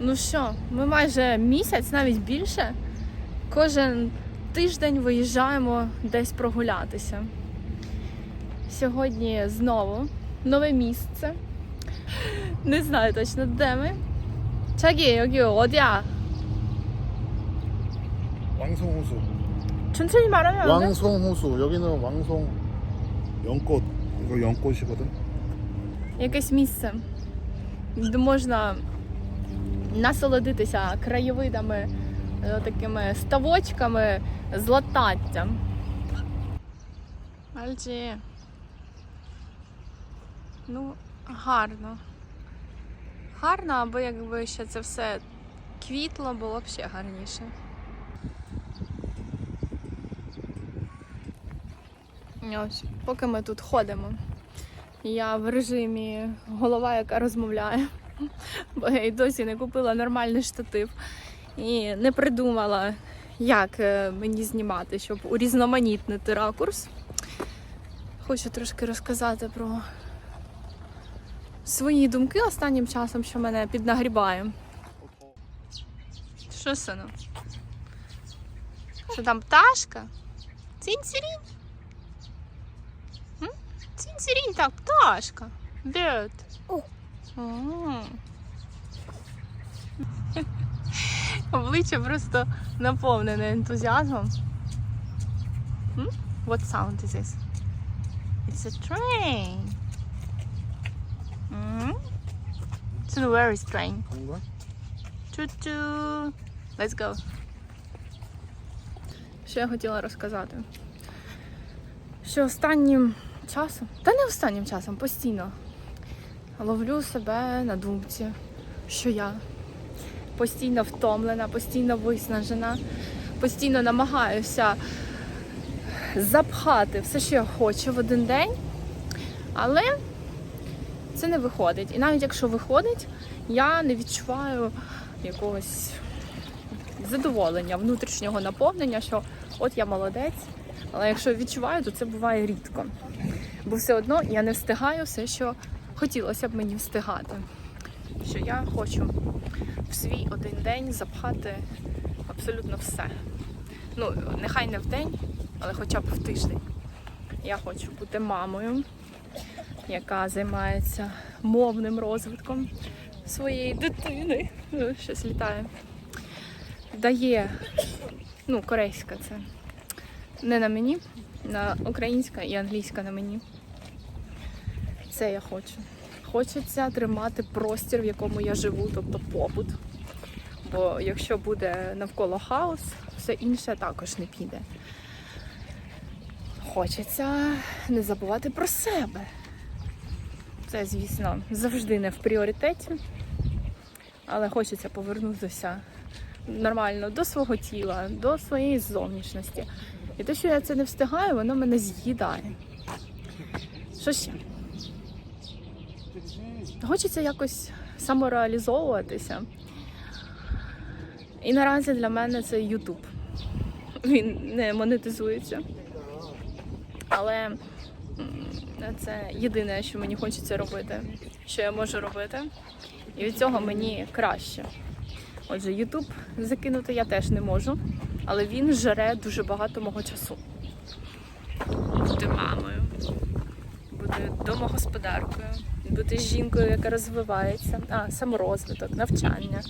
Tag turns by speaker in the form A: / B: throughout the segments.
A: Ну що, ми майже місяць, навіть більше, кожен тиждень виїжджаємо десь прогулятися. Сьогодні знову нове місце. Не знаю точно де ми. 자기 여기 어디야?
B: 왕송호수.
A: 천천히 말하면 안 돼?
B: 왕송호수. 여기는 왕송 연꽃. 이거 연꽃이거든.
A: Якесь місце, де можна насолодитися краєвидами, е, такими ставочками з лататтям. Альджі. Ну, гарно. Гарно, аби якби ще це все квітло, було б ще гарніше. Ось, поки ми тут ходимо. Я в режимі голова, яка розмовляє, бо я й досі не купила нормальний штатив і не придумала, як е, мені знімати, щоб урізноманітнити ракурс. Хочу трошки розказати про свої думки останнім часом, що мене піднагрібає. Що сину? Що там пташка? Цінь-цірінь? Цінь-цірінь, так, пташка. Bird. Обличчя просто наповнене ентузіазмом. What sound is this? It's a train. It's a very train. Чу-чу. Let's go. Що я хотіла розказати? Що останнім часом, та не останнім часом, постійно ловлю себе на думці, що я постійно втомлена, постійно виснажена, постійно намагаюся запхати все, що я хочу в один день, але це не виходить. І навіть якщо виходить, я не відчуваю якогось задоволення, внутрішнього наповнення, що от я молодець. Але якщо відчуваю, то це буває рідко. Бо все одно я не встигаю все, що хотілося б мені встигати. Що я хочу в свій один день запхати абсолютно все. Ну, нехай не в день, але хоча б в тиждень. Я хочу бути мамою, яка займається мовним розвитком своєї дитини. Щось літає. Дає, ну, корейська це не на мені, на українська і англійська на мені. Це я хочу. Хочеться тримати простір, в якому я живу, тобто побут. Бо якщо буде навколо хаос, все інше також не піде. Хочеться не забувати про себе. Це, звісно, завжди не в пріоритеті, але хочеться повернутися нормально до свого тіла, до своєї зовнішності. І те, що я це не встигаю, воно мене з'їдає. Що ще? Хочеться якось самореалізовуватися. І наразі для мене це YouTube. Він не монетизується. Але це єдине, що мені хочеться робити, що я можу робити. І від цього мені краще. Отже, YouTube закинути я теж не можу, але він жере дуже багато мого часу. Бути мамою, бути домогосподаркою, бути жінкою, яка розвивається, а, саморозвиток, навчання,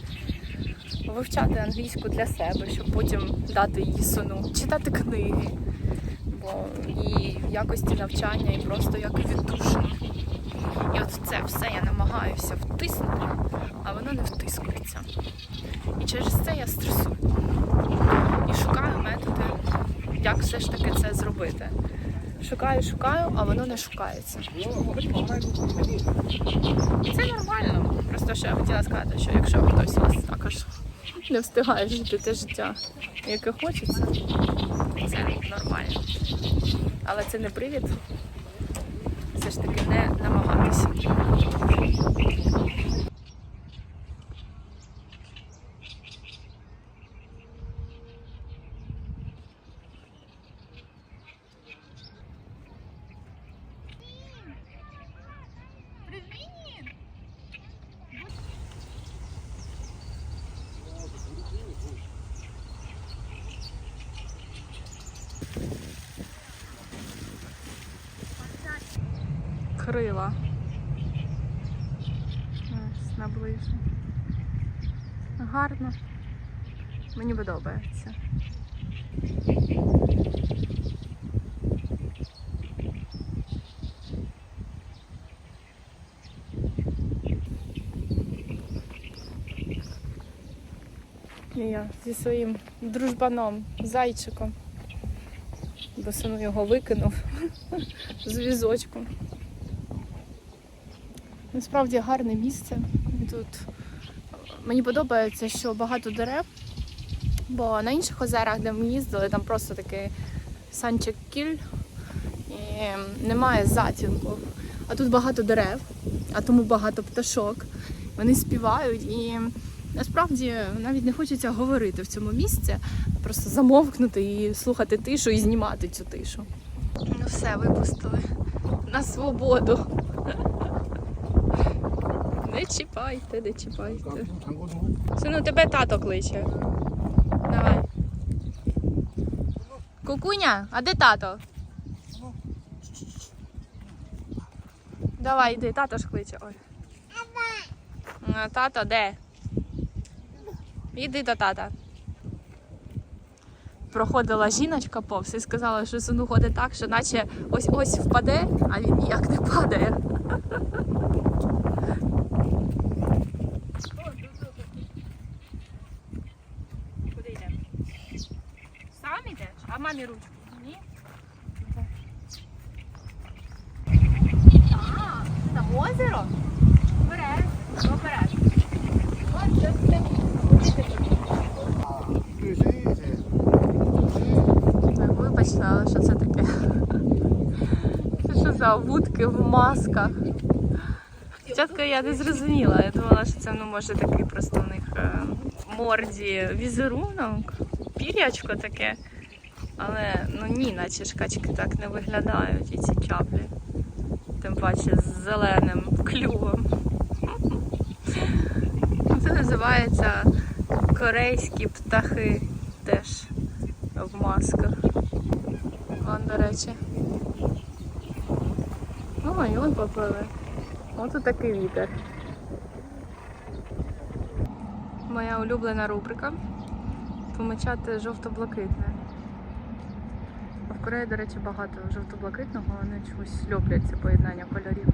A: вивчати англійську для себе, щоб потім дати її сину, читати книги, бо і в якості навчання, і просто як віддушину. І от це все я намагаюся втиснути, а воно не втискується. І через це я стресую. І шукаю методи, як все ж таки це зробити. Шукаю, шукаю, а воно не шукається. Це нормально. Просто що я хотіла сказати, що якщо хтось вас також не встигає жити те життя, яке хочеться, це нормально. Але це не привід все ж таки не намагатися. Крила. Ось наближу. Гарно. Мені подобається. Я зі своїм дружбаном, зайчиком. Бо сину його викинув з візочком. Насправді гарне місце. Тут мені подобається, що багато дерев, бо на інших озерах, де ми їздили, там просто такий санчик кіль і немає затінку. А тут багато дерев, а тому багато пташок. Вони співають і насправді навіть не хочеться говорити в цьому місці, просто замовкнути і слухати тишу і знімати цю тишу. Ну все, випустили на свободу. Не чіпайте, не чіпайте. Сину, тебе тато кличе. Давай. Кукуня, а де тато? Давай, йди, тато ж кличе. Ой. А тато де? Іди до тата. Проходила жіночка повз і сказала, що сину ходить так, що наче ось ось впаде, а він ніяк не падає. мамі озеро? Береш, побереш. Ось це все. Вибачте, але що це таке? Це що за вудки в масках? Спочатку я не зрозуміла, я думала, що це ну, може такий просто у них е, морді візерунок, пір'ячко таке. Але ну ні, наче ж качки так не виглядають і ці чаплі. Тим паче з зеленим клювом. Це називається корейські птахи теж в масках. Вон, до речі. Ой, он поплили. Ось такий вітер. Моя улюблена рубрика помічати жовто-блакитне. Кореї, до речі, багато жовто-блакитного, вони чогось люблять це поєднання кольорів.